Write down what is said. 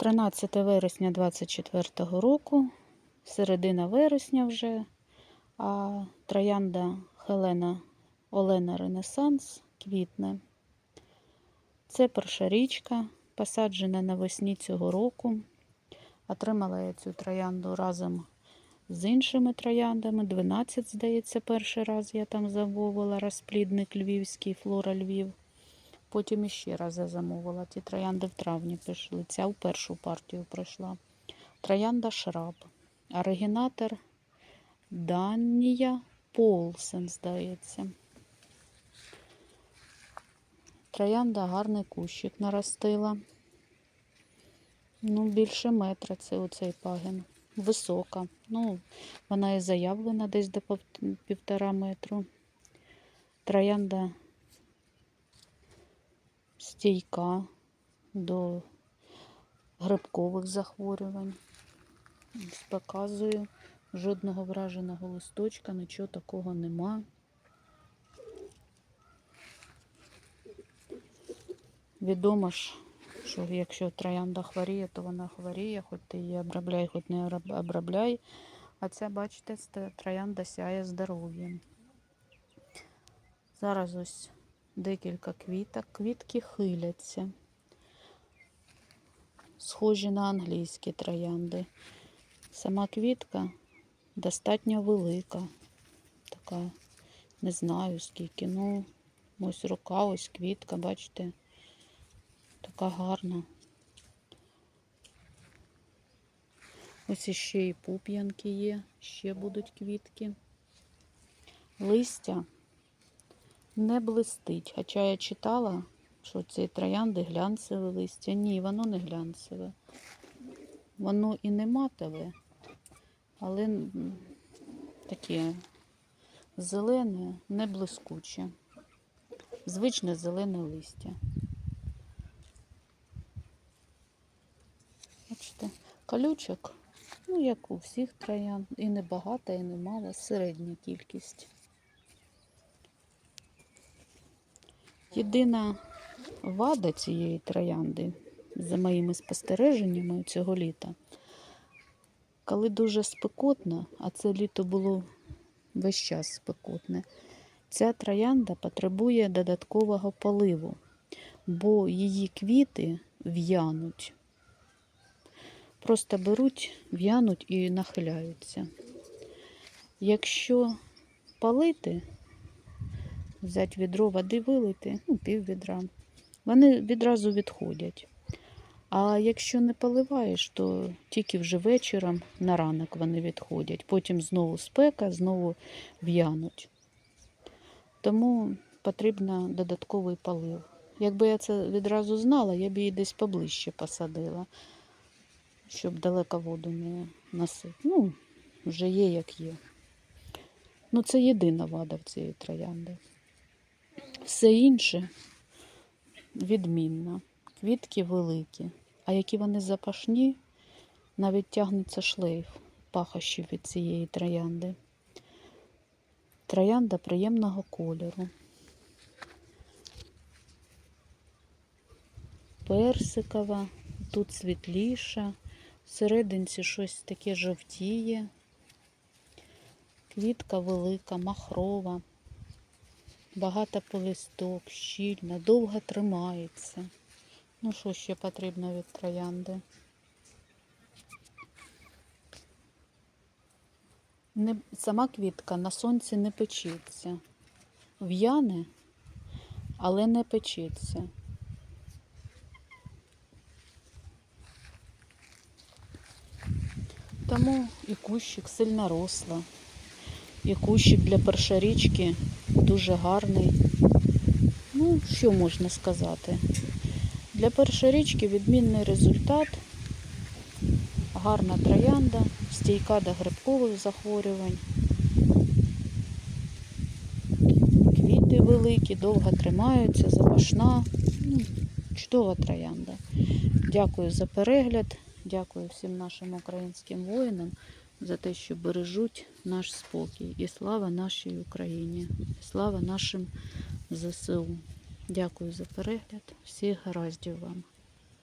13 вересня 24 року, середина вересня вже, а троянда Хелена Олена Ренесанс квітне. Це перша річка, посаджена навесні цього року. Отримала я цю троянду разом з іншими трояндами. 12, здається, перший раз я там замовила розплідник львівський, флора Львів. Потім іще раз замовила. Ті троянди в травні пішли. Ця в першу партію пройшла. Троянда Шраб. Оригінатор Данія Полсен, здається. Троянда гарний кущик наростила. Ну, більше метра це оцей пагін. Висока. Ну, вона і заявлена десь до півтора метру. Троянда стійка до грибкових захворювань. Показую. Жодного враженого листочка, нічого такого нема. Відомо ж, що якщо троянда хворіє, то вона хворіє, хоч ти її обробляй, хоч не обробляй. А ця, бачите, троянда сяє здоров'ям. Зараз ось декілька квіток. Квітки хиляться. Схожі на англійські троянди. Сама квітка достатньо велика. Така, не знаю скільки. Ну, ось рука, ось квітка, бачите, така гарна. Ось іще і пуп'янки є, ще будуть квітки. Листя не блистить. Хоча я читала, що ці троянди глянцеве листя. Ні, воно не глянцеве. Воно і не матове, але таке зелене, не блискуче. Звичне зелене листя. Бачите, колючок, ну, як у всіх троянд, і не багато, і не мало, середня кількість. Єдина вада цієї троянди, за моїми спостереженнями цього літа, коли дуже спекотно, а це літо було весь час спекотне, ця троянда потребує додаткового поливу, бо її квіти в'януть. Просто беруть, в'януть і нахиляються. Якщо палити, взяти відро води вилити, ну, пів відра, вони відразу відходять. А якщо не поливаєш, то тільки вже вечором на ранок вони відходять. Потім знову спека, знову в'януть. Тому потрібно додатковий полив. Якби я це відразу знала, я б її десь поближче посадила, щоб далеко воду не носити. Ну, вже є як є. Ну, це єдина вада в цієї троянди. Все інше відмінно. Квітки великі. А які вони запашні, навіть тягнеться шлейф пахощів від цієї троянди. Троянда приємного кольору. Персикова, тут світліша, всерединці щось таке жовтіє. Квітка велика, махрова, багато полисток, щільна, довго тримається. Ну, що ще потрібно від троянди? Не, сама квітка на сонці не печеться. В'яне, але не печеться. Тому і кущик сильно росла. І кущик для першорічки дуже гарний. Ну, що можна сказати? Для першорічки відмінний результат. Гарна троянда, стійка до грибкових захворювань. Квіти великі, довго тримаються, запашна. Ну, чудова троянда. Дякую за перегляд. Дякую всім нашим українським воїнам за те, що бережуть наш спокій. І слава нашій Україні, і слава нашим ЗСУ. Дякую за перегляд. Всіх гараздів вам.